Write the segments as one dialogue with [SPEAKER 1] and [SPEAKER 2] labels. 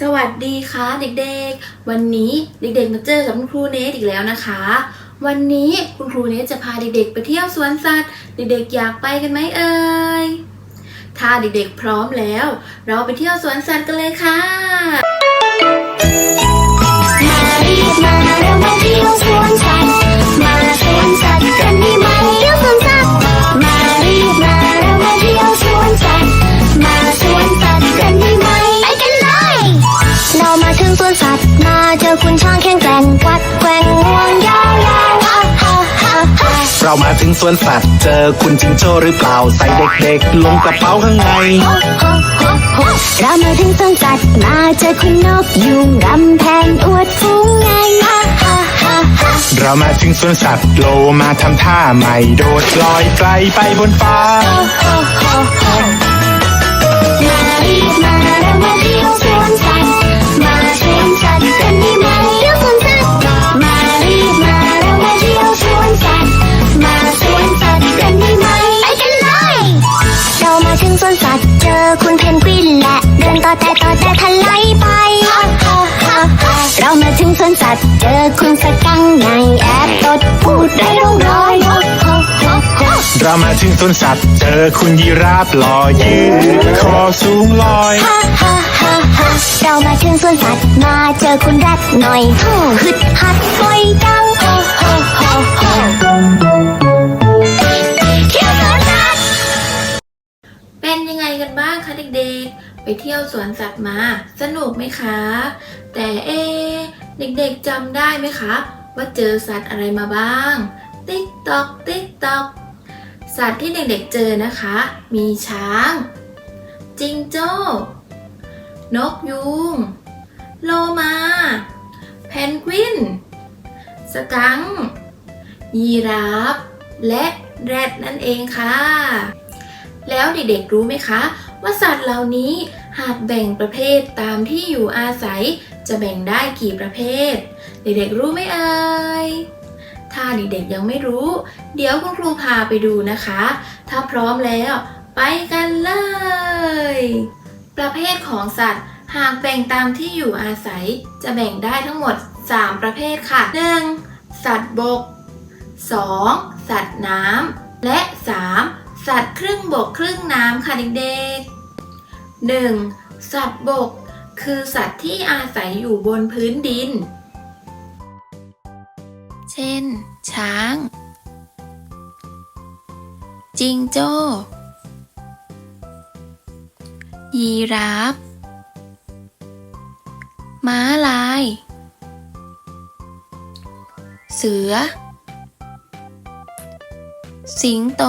[SPEAKER 1] สวัสดีค่ะเด็กๆ วันนี้เด็กๆมาเจอกับคุณครูเนทอีกแล้วนะคะ วันนี้คุณครูเนทจะพาเด็กๆ ไปเที่ยวสวนสัตว์ เด็กๆอยากไปกันไหมเอ่ย ถ้าเด็กๆพร้อมแล้ว เราไปเที่ยวสวนสัตว์กันเลยค่ะ
[SPEAKER 2] มารีบมาเร็วมาเที่ยวสวนสัตว์ เรามาถึงสวนสัตว์ เจอคุณ
[SPEAKER 3] จิงโจ้หรือเปล่า ใส่เด็กๆ ลงกระเป๋าข้างใน
[SPEAKER 2] เรามาถึงสวนสัตว์มาเจอคุณนกยุงกำแพงอวดฟูงไงฮ่าฮ่าฮ่า
[SPEAKER 3] เรามาถึงสวนสัตว์โลมาทำท่าใหม่โดดลอยไกลไปบนฟ้า
[SPEAKER 2] จอคุณสกังไงแอบตดพูดได้ร้องร้อย
[SPEAKER 3] เรามาถึงสวนสัตว์เจอคุณยีราฟลอยยืดคอสูงลอย
[SPEAKER 2] ฮ่าฮ่าฮ่าฮ่าเรามาถึงสวนสัตว์มาเจอคุณแรดหน่อยฮู้ฮึดฮัดปล่อยดังฮ่าฮ่าฮ่าฮ่าเที่ยวสวนสัตว์
[SPEAKER 1] เป็นยังไงกันบ้างคะเด็กๆ ไปเที่ยวสวนสัตว์มา สนุกไหมคะ แต่เอะเด็กๆจำได้ไหมคะ ว่าเจอสัตว์อะไรมาบ้าง ติ๊กตอกติ๊กตอกสัตว์ที่เด็กๆเจอนะคะ มีช้าง จิงโจ้ นกยูงโลมา เพนกวิน สกัง ยีราฟ และแรดนั่นเองค่ะ แล้วเด็กๆรู้ไหมคะ ว่าสัตว์เหล่านี้ หากแบ่งประเภทตามที่อยู่อาศัย จะแบ่งได้กี่ประเภท เด็กๆรู้ไหมเอ่ยถ้าเด็กๆยังไม่รู้ เดี๋ยวคุณครูพาไปดูนะคะ ถ้าพร้อมแล้ว ไปกันเลย ประเภทของสัตว์ หากแบ่งตามที่อยู่อาศัย จะแบ่งได้ทั้งหมด 3 ประเภทค่ะ 1. สัตว์บก 2. สัตว์น้ำและ 3. สัตว์ครึ่งบกครึ่งน้ำค่ะเด็กๆ 1. สัตว์บก คือสัตว์ที่อาศัยอยู่บนพื้นดิน เช่น ช้าง จิงโจ้ ยีราฟ ม้าลาย เสือ สิงโต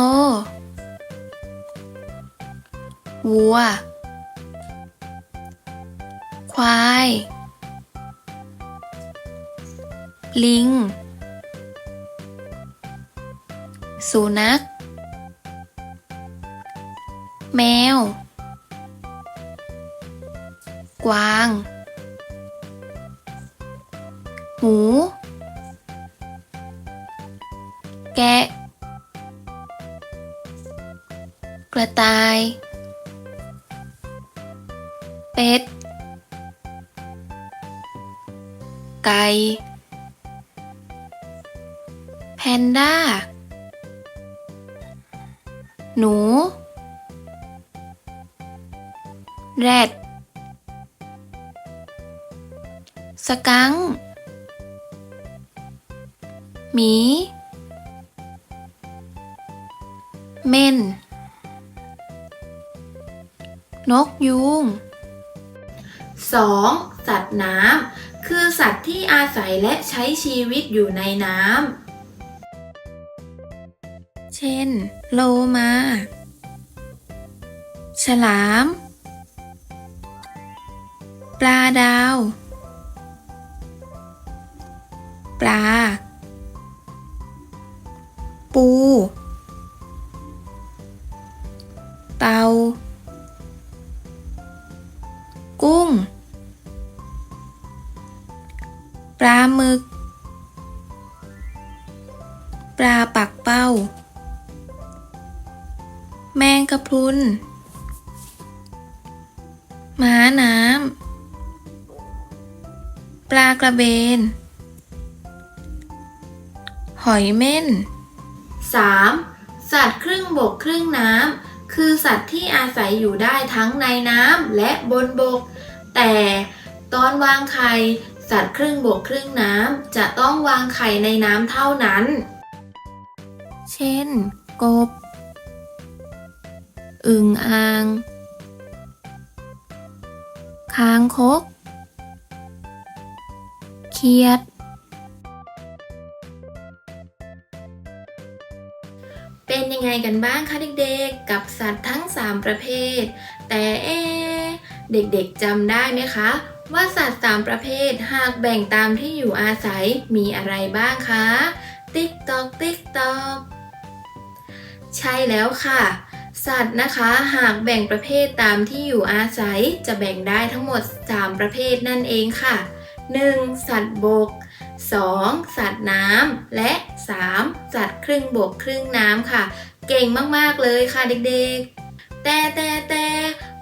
[SPEAKER 1] วัว ควาย ลิง สุนัข แมว กวาง หมู แกะ กระต่าย เป็ด ไก่ แพนด้า หนู แรด สกังหมี เม่น นกยูง 2. สัตว์น้ำ คือสัตว์ที่อาศัยและใช้ชีวิตอยู่ในน้ำ เช่น โลมา ฉลาม ปลาดาว ปลา ปู เตา กุ้ง ปลาหมึก ปลาปักเป้า แมงกะพรุนม้าน้ำ ปลากระเบน หอยเม่น 3. สัตว์ครึ่งบกครึ่งน้ำ คือสัตว์ที่อาศัยอยู่ได้ทั้งในน้ำและบนบก แต่ตอนวางไข่ สัตว์ครึ่งบกครึ่งน้ำจะต้องวางไข่ในน้ำเท่านั้น เช่น กบ อึ่งอ่าง คางคก เขียด เป็นยังไงกันบ้างคะเด็กๆ กับสัตว์ทั้ง 3 ประเภท แต่เอเด็กๆจำได้ไหมคะ ว่าสัตว์ 3 ประเภทหากแบ่งตามที่อยู่อาศัยมีอะไรบ้างคะ ติ๊กตอกติ๊กตอกใช่แล้วค่ะ สัตว์นะคะหากแบ่งประเภทตามที่อยู่อาศัยจะแบ่งได้ทั้งหมด 3 ประเภทนั่นเองค่ะ 1. สัตว์บก 2. สัตว์น้ำและ 3. สัตว์ครึ่งบกครึ่งน้ำค่ะ เก่งมากๆเลยค่ะเด็กๆ แต่แต่แต่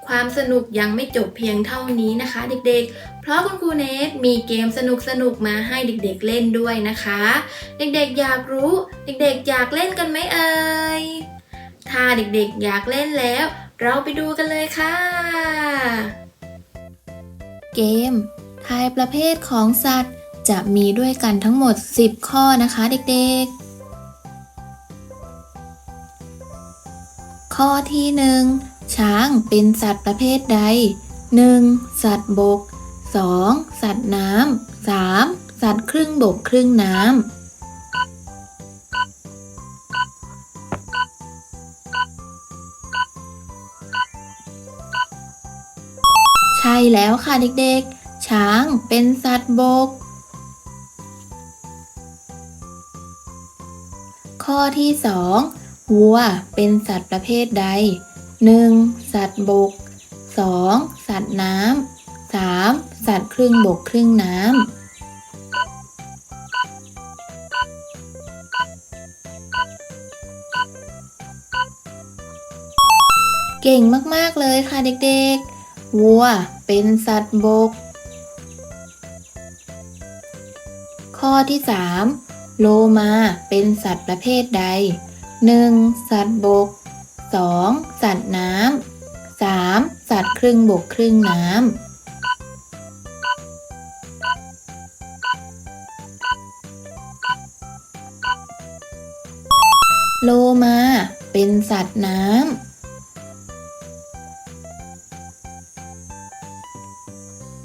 [SPEAKER 1] ความสนุกยังไม่จบเพียงเท่านี้นะคะ เด็กๆ เพราะคุณครูเนทมีเกมสนุกๆมาให้เด็กๆเล่นด้วยนะคะ เด็กๆอยากรู้ เด็กๆ อยากเล่นกันไหมเอ่ย ถ้าเด็กๆ อยากเล่นแล้ว เราไปดูกันเลยค่ะ เกม ทายประเภทของสัตว์ จะมีด้วยกันทั้งหมด 10 ข้อนะคะ เด็กๆ ข้อที่ 1 ช้างเป็นสัตว์ประเภทใด 1. สัตว์บก 2. สัตว์น้ำ 3. สัตว์ครึ่งบกครึ่งน้ำใช่แล้วค่ะเด็กๆ ช้างเป็นสัตว์บก ข้อที่ 2 วัวเป็นสัตว์ประเภทใด 1. สัตว์บก 2. สัตว์น้ำ 3. สัตว์ครึ่งบกครึ่งน้ำเก่งมาก ๆ เลยค่ะเด็กๆ วัวเป็นสัตว์บก ข้อที่ 3 โลมาเป็นสัตว์ประเภทใด 1. สัตว์บก 2. สัตว์น้ำ 3. สัตว์ครึ่งบกครึ่งน้ำโลมาเป็นสัตว์น้ำ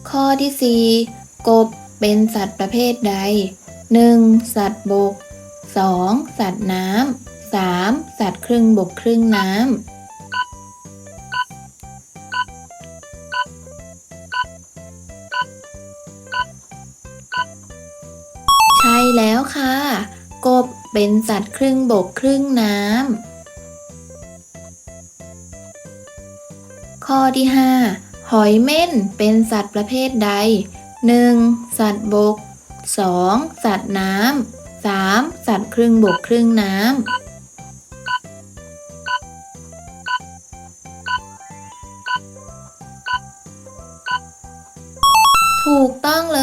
[SPEAKER 1] ข้อที่ 4 กบเป็นสัตว์ประเภทใด 1. สัตว์บก 2. สัตว์น้ำ 3. สัตว์ครึ่งบกครึ่งน้ำ ใช่แล้วค่ะ กบเป็นสัตว์ครึ่งบกครึ่งน้ำ ข้อที่ 5 หอยเม่นเป็นสัตว์ประเภทใด 1. สัตว์บก 2. สัตว์น้ำ 3. สัตว์ครึ่งบกครึ่งน้ำ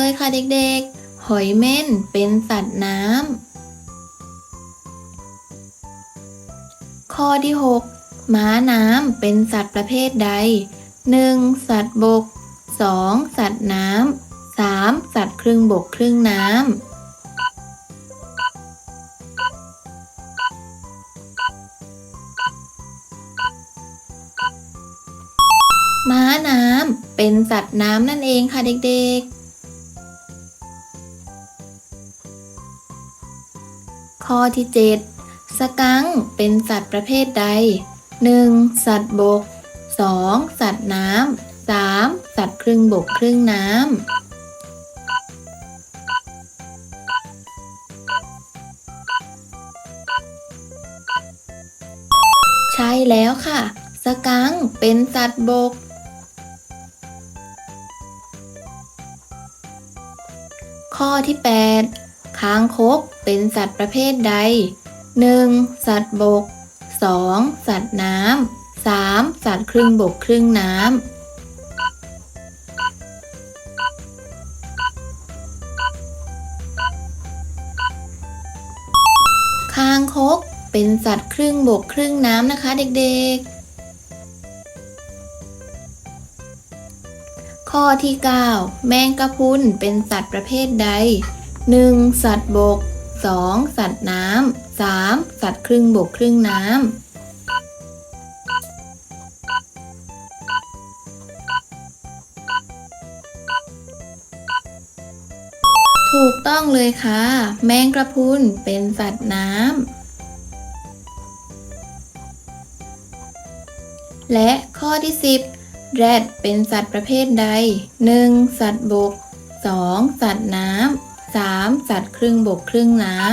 [SPEAKER 1] เลยค่ะเด็กๆ หอยเม่นเป็นสัตว์น้ำ ข้อที่ 6 ม้าน้ำเป็นสัตว์ประเภทใด 1. สัตว์บก 2. สัตว์น้ำ 3. สัตว์ครึ่งบกครึ่งน้ำม้าน้ำเป็นสัตว์น้ำนั่นเองค่ะเด็กๆ ข้อที่ 7 สกังเป็นสัตว์ประเภทใด 1. สัตว์บก 2. สัตว์น้ำ 3. สัตว์ครึ่งบกครึ่งน้ำใช่แล้วค่ะ สกังเป็นสัตว์บก ข้อที่ 8 ค้างคกเป็นสัตว์ประเภทใด 1. สัตว์บก 2. สัตว์น้ำ 3. สัตว์ครึ่งบกครึ่งน้ำคางคกเป็นสัตว์ครึ่งบกครึ่งน้ำนะคะเด็กๆ ข้อที่ 9 แมงกะพุนเป็นสัตว์ประเภทใด 1. สัตว์บก 2. สัตว์น้ำ 3. สัตว์ครึ่งบกครึ่งน้ำถูกต้องเลยค่ะ แมงกระพุนเป็นสัตว์น้ำ และข้อที่ 10 แรดเป็นสัตว์ประเภทใด 1. สัตว์บก 2. สัตว์น้ำ 3. สัตว์ครึ่งบกครึ่งน้ำ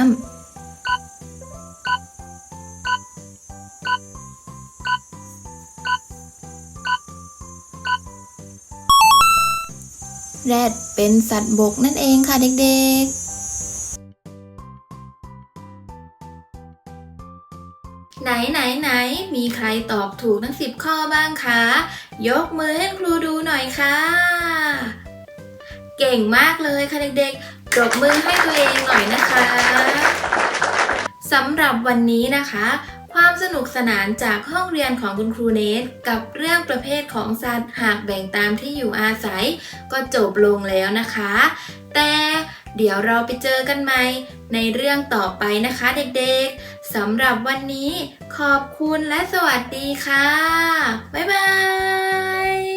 [SPEAKER 1] แรดเป็นสัตว์บกนั่นเองค่ะเด็กๆไหนไหนไหนมีใครตอบถูกทั้งสิบข้อบ้างคะ ยกมือให้ครูดูหน่อยค่ะ เก่งมากเลยค่ะเด็กๆ ปรบมือให้ตัวเองหน่อยนะคะสำหรับวันนี้นะคะ ความสนุกสนานจากห้องเรียนของคุณครูเนทกับเรื่องประเภทของสัตว์หากแบ่งตามที่อยู่อาศัย ก็จบลงแล้วนะคะ แต่เดี๋ยวเราไปเจอกันใหม่ในเรื่องต่อไปนะคะเด็กๆสำหรับวันนี้ขอบคุณและสวัสดีค่ะ บ๊ายบาย